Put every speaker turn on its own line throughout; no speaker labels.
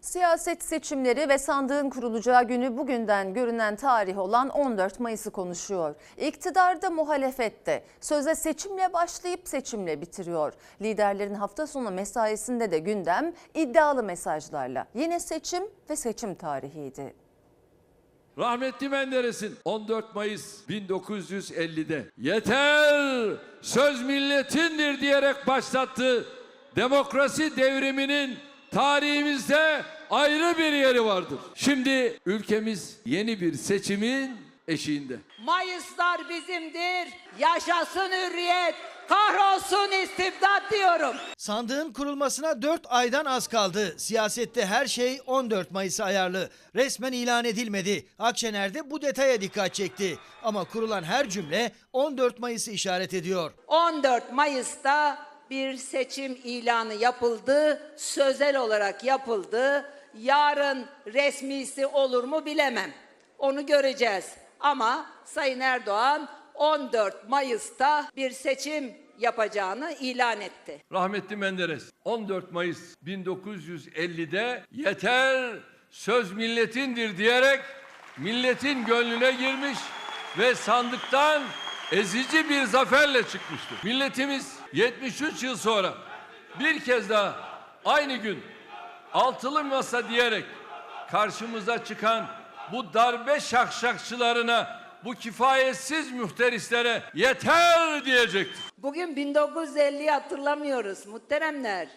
Siyaset seçimleri ve sandığın kurulacağı günü bugünden görünen tarih olan 14 Mayıs'ı konuşuyor. İktidarda muhalefette söze seçimle başlayıp seçimle bitiriyor. Liderlerin hafta sonu mesaisinde de gündem iddialı mesajlarla. Yine seçim ve seçim tarihiydi.
Rahmetli Menderes'in 14 Mayıs 1950'de yeter söz milletindir diyerek başlattığı demokrasi devriminin tarihimizde ayrı bir yeri vardır. Şimdi ülkemiz yeni bir seçimin eşiğinde.
Mayıslar bizimdir. Yaşasın hürriyet. Kahrolsun istibdat diyorum.
Sandığın kurulmasına 4 aydan az kaldı. Siyasette her şey 14 Mayıs'a ayarlı. Resmen ilan edilmedi. Akşener de bu detaya dikkat çekti. Ama kurulan her cümle 14 Mayıs'ı işaret ediyor.
14 Mayıs'ta bir seçim ilanı yapıldı. Sözel olarak yapıldı. Yarın resmisi olur mu bilemem. Onu göreceğiz. Ama Sayın Erdoğan 14 Mayıs'ta bir seçim yapacağını ilan etti.
Rahmetli Menderes 14 Mayıs 1950'de yeter söz milletindir diyerek milletin gönlüne girmiş ve sandıktan ezici bir zaferle çıkmıştır. Milletimiz 73 yıl sonra bir kez daha aynı gün altılı masa diyerek karşımıza çıkan bu darbe şakşakçılarına bu kifayetsiz müfterislere yeter diyecektir.
Bugün 1950'yi hatırlamıyoruz muhteremler.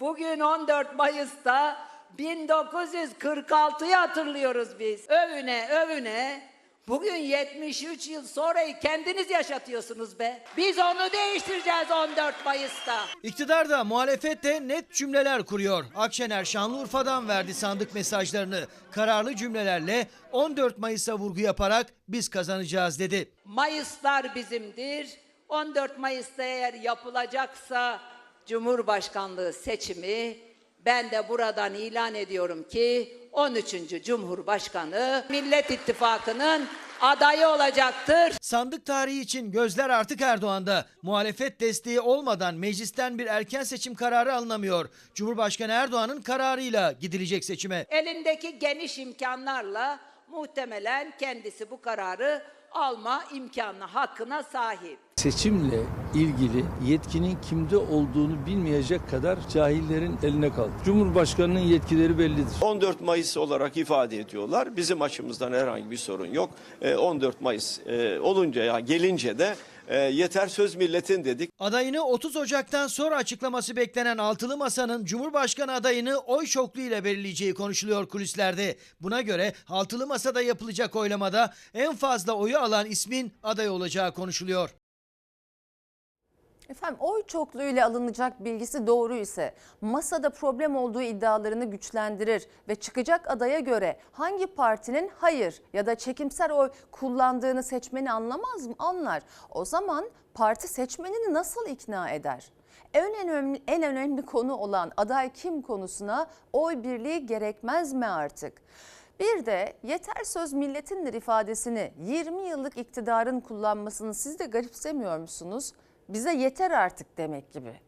Bugün 14 Mayıs'ta 1946'yı hatırlıyoruz biz. Övüne övüne bugün 73 yıl sonrayı kendiniz yaşatıyorsunuz be. Biz onu değiştireceğiz 14 Mayıs'ta.
İktidar da muhalefet de net cümleler kuruyor. Akşener Şanlıurfa'dan verdi sandık mesajlarını. Kararlı cümlelerle 14 Mayıs'a vurgu yaparak biz kazanacağız dedi.
Mayıslar bizimdir. 14 Mayıs'ta eğer yapılacaksa Cumhurbaşkanlığı seçimi ben de buradan ilan ediyorum ki 13. Cumhurbaşkanı Millet İttifakı'nın adayı olacaktır.
Sandık tarihi için gözler artık Erdoğan'da. Muhalefet desteği olmadan meclisten bir erken seçim kararı alınamıyor. Cumhurbaşkanı Erdoğan'ın kararıyla gidilecek seçime.
Elindeki geniş imkanlarla muhtemelen kendisi bu kararı alma imkanına, hakkına sahip.
Seçimle ilgili yetkinin kimde olduğunu bilmeyecek kadar cahillerin eline kaldı. Cumhurbaşkanının yetkileri bellidir.
14 Mayıs olarak ifade ediyorlar. Bizim açımızdan herhangi bir sorun yok. Ee, 14 Mayıs e, olunca ya gelince de e, yeter söz milletin dedik.
Adayını 30 Ocak'tan sonra açıklaması beklenen Altılı Masa'nın Cumhurbaşkanı adayını oy çokluğu ile belirleyeceği konuşuluyor kulislerde. Buna göre Altılı Masa'da yapılacak oylamada en fazla oyu alan ismin aday olacağı konuşuluyor.
Efendim oy çokluğuyla alınacak bilgisi doğru ise masada problem olduğu iddialarını güçlendirir ve çıkacak adaya göre hangi partinin hayır ya da çekimser oy kullandığını seçmeni anlamaz mı? Anlar. O zaman parti seçmenini nasıl ikna eder? En önemli, en önemli konu olan aday kim konusuna oy birliği gerekmez mi artık? Bir de yeter söz milletindir ifadesini 20 yıllık iktidarın kullanmasını siz de garipsemiyor musunuz? Bize yeter artık demek gibi.